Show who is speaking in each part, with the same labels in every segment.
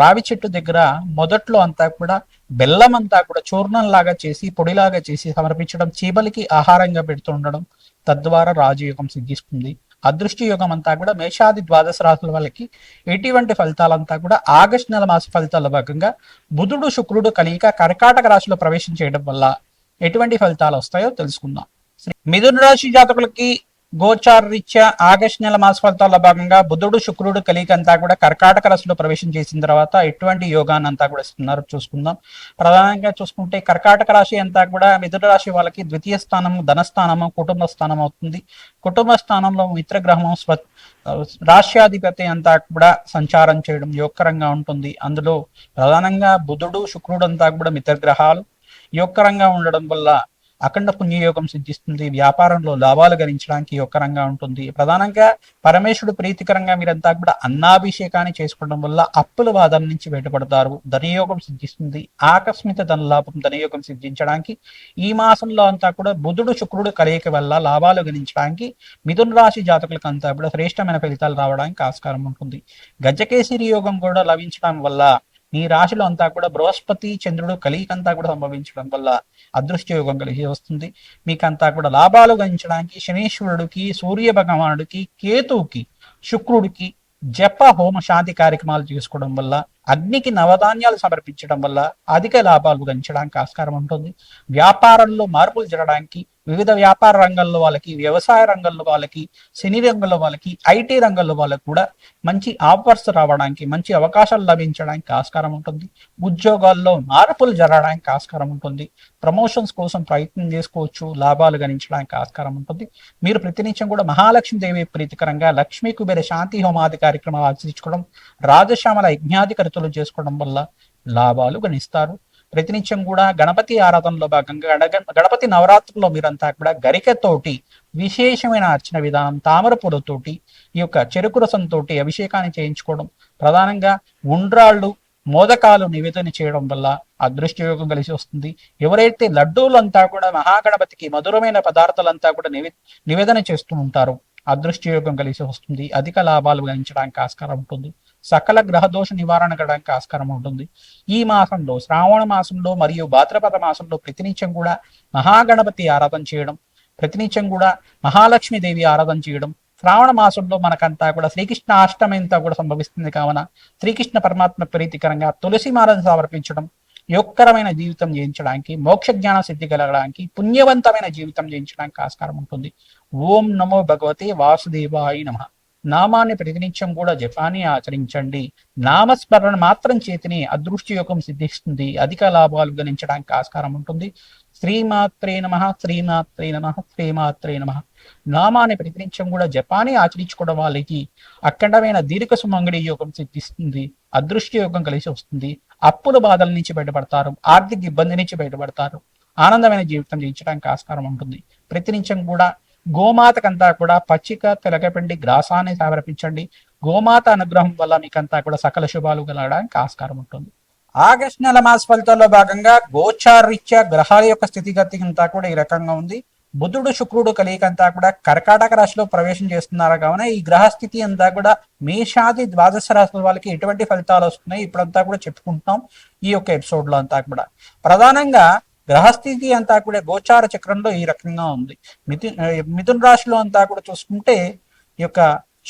Speaker 1: రావి చెట్టు దగ్గర మొదట్లో అంతా కూడా బెల్లం అంతా కూడా చూర్ణం లాగా చేసి పొడిలాగా చేసి సమర్పించడం చీమలకి ఆహారంగా పెడుతుండడం తద్వారా రాజయోగం సిద్ధిస్తుంది. అదృష్టి యోగం అంతా కూడా మేషాది ద్వాదశ రాసుల వాళ్ళకి ఎటువంటి ఫలితాలంతా కూడా ఆగస్టు నెల మాస ఫలితాల భాగంగా బుధుడు శుక్రుడు కలియక కర్కాటక రాశిలో ప్రవేశం చేయడం వల్ల ఎటువంటి ఫలితాలు వస్తాయో తెలుసుకుందాం. మిథున రాశి జాతకులకి గోచార రీత్యా ఆగస్టు నెల మాస ఫలితాల్లో భాగంగా బుధుడు శుక్రుడు కలిగి అంతా కూడా కర్కాటక రాశిలో ప్రవేశం చేసిన తర్వాత ఎటువంటి యోగాన్ని అంతా కూడా ఇస్తున్నారు చూసుకుందాం. ప్రధానంగా చూసుకుంటే కర్కాటక రాశి అంతా కూడా మిథున రాశి వాళ్ళకి ద్వితీయ స్థానము ధనస్థానము కుటుంబ స్థానం అవుతుంది. కుటుంబ స్థానంలో మిత్రగ్రహం స్వ రాష్ట్రాధిపతి అంతా కూడా సంచారం చేయడం యోగకరంగా ఉంటుంది. అందులో ప్రధానంగా బుధుడు శుక్రుడు అంతా కూడా మిత్రగ్రహాలు. యోగకరంగా ఉండడం వల్ల అఖండ పుణ్యయోగం సిద్ధిస్తుంది. వ్యాపారంలో లాభాలు గణించడానికి రంగా ఉంటుంది. ప్రధానంగా పరమేశ్వరుడు ప్రీతికరంగా మీరంతా కూడా అన్నాభిషేకాన్ని చేసుకోవడం వల్ల అప్పుల బాధల నుంచి బయటపడతారు. ధనయోగం సిద్ధిస్తుంది. ఆకస్మిక ధనలాభం ధనయోగం సిద్ధించడానికి ఈ మాసంలో అంతా కూడా బుధుడు శుక్రుడు కలయిక వల్ల లాభాలు గణించడానికి మిథున రాశి జాతకులకు అంతా కూడా శ్రేష్టమైన ఫలితాలు రావడానికి ఆస్కారం ఉంటుంది. గజకేసరి యోగం కూడా లభించడం వల్ల మీ రాశిలో అంతా కూడా బృహస్పతి చంద్రుడు కలియిక అంతా కూడా సంభవించడం వల్ల అదృష్ట యోగం కలిగి వస్తుంది. మీకంతా కూడా లాభాలు గణించడానికి శనీశ్వరుడికి సూర్య భగవానుడికి కేతువుకి శుక్రుడికి జప హోమ శాంతి కార్యక్రమాలు చేసుకోవడం వల్ల అగ్నికి నవధాన్యాలు సమర్పించడం వల్ల అధిక లాభాలు గణించడానికి ఆస్కారం ఉంటుంది. వ్యాపారంలో మార్పులు జరగడానికి వివిధ వ్యాపార రంగంలో వాళ్ళకి వ్యవసాయ రంగంలో వాళ్ళకి సినీ రంగంలో వాళ్ళకి ఐటీ రంగంలో వాళ్ళకి కూడా మంచి ఆఫర్స్ రావడానికి మంచి అవకాశాలు లభించడానికి ఆస్కారం ఉంటుంది. ఉద్యోగాల్లో మార్పులు జరగడానికి ఆస్కారం ఉంటుంది. ప్రమోషన్స్ కోసం ప్రయత్నం చేసుకోవచ్చు లాభాలు గణించడానికి ఆస్కారం ఉంటుంది. మీరు ప్రతినిత్యం కూడా మహాలక్ష్మి దేవి ప్రీతికరంగా లక్ష్మీ కుబేర శాంతి హోమాది కార్యక్రమాలు ఆచరించుకోవడం రాజశ్యామల యజ్ఞాది కరుతులు చేసుకోవడం వల్ల లాభాలు గణిస్తారు. ప్రతినిత్యం కూడా గణపతి ఆరాధనలో భాగంగా గణపతి నవరాత్రుల్లో మీరంతా కూడా గరికతోటి విశేషమైన అర్చన విధానం తామర పూలతోటి ఈ యొక్క చెరుకు రసంతో అభిషేకాన్ని చేయించుకోవడం ప్రధానంగా ఉండ్రాళ్ళు మోదకాలు నివేదన చేయడం వల్ల అదృష్టయోగం కలిసి వస్తుంది. ఎవరైతే లడ్డూలంతా కూడా మహాగణపతికి మధురమైన పదార్థాలంతా కూడా నివే నివేదన చేస్తూ ఉంటారో అదృష్టయోగం కలిసి వస్తుంది. అధిక లాభాలు గణించడానికి ఆస్కారం ఉంటుంది. సకల గ్రహదోష నివారణ కడడానికి ఆస్కారం ఉంటుంది. ఈ మాసంలో శ్రావణ మాసంలో మరియు భాద్రపద మాసంలో ప్రతినిత్యం కూడా మహాగణపతి ఆరాధన చేయడం ప్రతినిత్యం కూడా మహాలక్ష్మీదేవి ఆరాధన చేయడం శ్రావణ మాసంలో మనకంతా కూడా శ్రీకృష్ణ అష్టమి అంతా కూడా సంభవిస్తుంది కావున శ్రీకృష్ణ పరమాత్మ ప్రీతికరంగా తులసి మాలను సమర్పించడం యోగకరమైన జీవితం జయించడానికి మోక్ష జ్ఞాన సిద్ధి కలగడానికి పుణ్యవంతమైన జీవితం జయించడానికి ఆస్కారం ఉంటుంది. ఓం నమో భగవతే వాసుదేవాయ నమ. నామాన్ని ప్రతినిత్యం కూడా జపాన్ని ఆచరించండి. నామస్మరణ మాత్రం చేతిని అదృష్టి యోగం సిద్ధిస్తుంది. అధిక లాభాలు గణించడానికి ఆస్కారం ఉంటుంది. శ్రీమాత్రే నమ శ్రీమాత్రే నమ శ్రీమాత్రే నమ. నామాన్ని ప్రతినిత్యం కూడా జపాన్ని ఆచరించుకోవడం వాళ్ళకి అఖండమైన దీర్ఘ సుమంగడి యోగం సిద్ధిస్తుంది. అదృష్టి యోగం కలిసి వస్తుంది. అప్పుల బాధల నుంచి బయటపడతారు. ఆర్థిక ఇబ్బంది నుంచి బయటపడతారు. ఆనందమైన జీవితం జీవించడానికి ఆస్కారం ఉంటుంది. ప్రతినిత్యం కూడా గోమాతకంతా కూడా పచ్చిక తెలగపిండి గ్రాసాన్ని సమర్పించండి. గోమాత అనుగ్రహం వల్ల మీకంతా కూడా సకల శుభాలు కలగడానికి ఆస్కారం ఉంటుంది. ఆగస్ట్ నెల మాస ఫలితాల్లో భాగంగా గోచారీత్యా గ్రహాల యొక్క స్థితిగతి అంతా కూడా ఈ రకంగా ఉంది. బుధుడు శుక్రుడు కలియకంతా కూడా కర్కాటక రాశిలో ప్రవేశం చేస్తున్నారు కావున ఈ గ్రహ స్థితి అంతా కూడా మేషాది ద్వాదశ రాశుల వాళ్ళకి ఎటువంటి ఫలితాలు వస్తున్నాయి ఇప్పుడంతా కూడా చెప్పుకుంటున్నాం ఈ యొక్క ఎపిసోడ్లో అంతా కూడా. ప్రధానంగా గ్రహస్థితి అంతా కూడా గోచార చక్రంలో ఈ రకంగా ఉంది. మిథు మిథున్ రాశిలో అంతా కూడా చూసుకుంటే ఈ యొక్క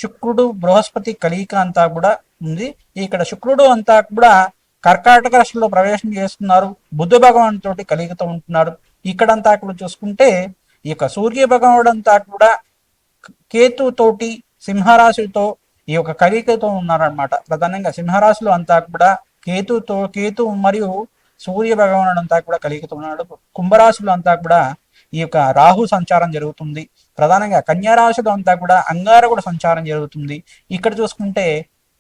Speaker 1: శుక్రుడు బృహస్పతి కలియిక అంతా కూడా ఉంది. ఇక్కడ శుక్రుడు అంతా కూడా కర్కాటక రాశిలో ప్రవేశం చేస్తున్నారు. బుద్ధ భగవాన్ తోటి కలిగితో ఉంటున్నారు ఇక్కడంతా కూడా చూసుకుంటే ఈ యొక్క సూర్య భగవానుడు అంతా కూడా కేతు తోటి సింహరాశితో ఈ యొక్క కలికతో ఉన్నారనమాట ప్రధానంగా సింహరాశిలో అంతా కూడా కేతుతో కేతు మరియు సూర్య భగవానుడు అంతా కూడా కలుగుతున్నాడు కుంభరాశులు అంతా కూడా ఈ యొక్క రాహు సంచారం జరుగుతుంది. ప్రధానంగా కన్యారాశులు అంతా కూడా అంగారకుడు సంచారం జరుగుతుంది. ఇక్కడ చూసుకుంటే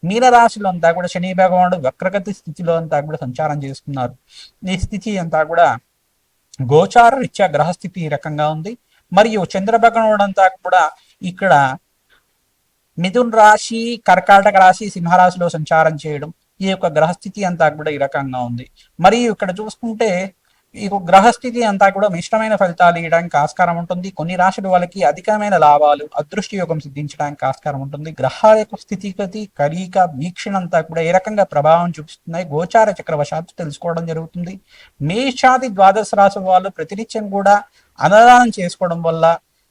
Speaker 1: మీనరాశులు అంతా కూడా శని భగవానుడు వక్రగతి స్థితిలో అంతా కూడా సంచారం చేస్తున్నారు. ఈ స్థితి అంతా కూడా గోచార రీత్యా గ్రహస్థితి ఈ రకంగా ఉంది. మరియు చంద్రభగవానుడు అంతా కూడా ఇక్కడ మిథున్ రాశి కర్కాటక రాశి సింహరాశిలో సంచారం చేయడం ఈ యొక్క గ్రహస్థితి అంతా కూడా ఈ రకంగా ఉంది. మరియు ఇక్కడ చూసుకుంటే ఈ గ్రహస్థితి అంతా కూడా మిశ్రమైన ఫలితాలు ఇవ్వడానికి ఆస్కారం ఉంటుంది. కొన్ని రాశుల వాళ్ళకి అధికమైన లాభాలు అదృష్టి యోగం సిద్ధించడానికి ఆస్కారం ఉంటుంది. గ్రహాల యొక్క స్థితిగతి కలీక వీక్షణ అంతా కూడా ఏ రకంగా ప్రభావం చూపిస్తున్నాయి? గోచార చక్రవశాత్తు తెలుసుకోవడం జరుగుతుంది. మేషాది ద్వాదశ రాశి వాళ్ళు ప్రతినిత్యం కూడా అన్నదానం చేసుకోవడం వల్ల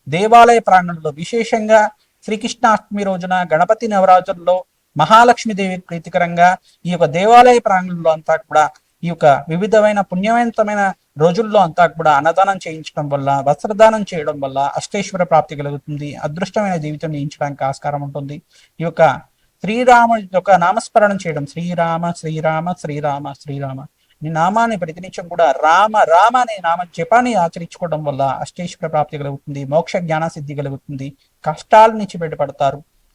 Speaker 1: దేవాలయ ప్రాంగణంలో విశేషంగా శ్రీకృష్ణాష్టమి రోజున గణపతి నవరాత్రుల్లో మహాలక్ష్మీదేవి ప్రీతికరంగా ఈ యొక్క దేవాలయ ప్రాంగణంలో అంతా కూడా ఈ యొక్క వివిధమైన పుణ్యవంతమైన రోజుల్లో అంతా కూడా అన్నదానం చేయించడం వల్ల వస్త్రదానం చేయడం వల్ల అష్టేశ్వర ప్రాప్తి కలుగుతుంది. అదృష్టమైన జీవితం జీవించడానికి ఆస్కారం ఉంటుంది. ఈ యొక్క శ్రీరామ యొక్క నామస్మరణం చేయడం శ్రీరామ శ్రీరామ శ్రీరామ శ్రీరామ ఈ నామాన్ని ప్రతినిత్యం కూడా రామ రామ అనే నామ జపాన్ని ఆచరించుకోవడం వల్ల అష్టేశ్వర ప్రాప్తి కలుగుతుంది మోక్ష జ్ఞాన సిద్ధి కలుగుతుంది. కష్టాల నుంచి బయటపడతారు.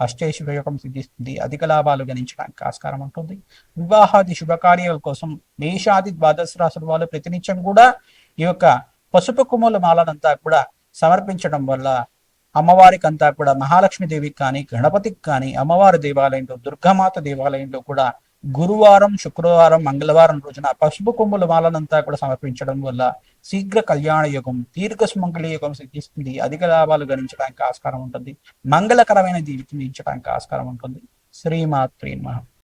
Speaker 1: అష్టేశ్వర సిద్ధిస్తుంది. అధిక లాభాలు గణించడానికి ఆస్కారం ఉంటుంది. వివాహాది శుభకార్యాల కోసం మేషాది ద్వాదశ రాశుల వాళ్ళు ప్రతినిత్యం కూడా ఈ యొక్క పసుపు కుమ్ముల మాలనంతా కూడా సమర్పించడం వల్ల అమ్మవారికి అంతా కూడా మహాలక్ష్మి దేవికి కానీ గణపతికి కానీ అమ్మవారి దేవాలయంలో దుర్గామాత దేవాలయంలో కూడా గురువారం శుక్రవారం మంగళవారం రోజున పసుపు కొమ్ముల మాలనంతా కూడా సమర్పించడం వల్ల శీఘ్ర కళ్యాణ యుగం దీర్ఘ సుమంగళ యుగం సిద్ధిస్తుంది. అధిక లాభాలు గణించడానికి ఆస్కారం ఉంటుంది. మంగళకరమైన జీవితం జీవించడానికి ఆస్కారం ఉంటుంది. శ్రీమాత్రీ నమః.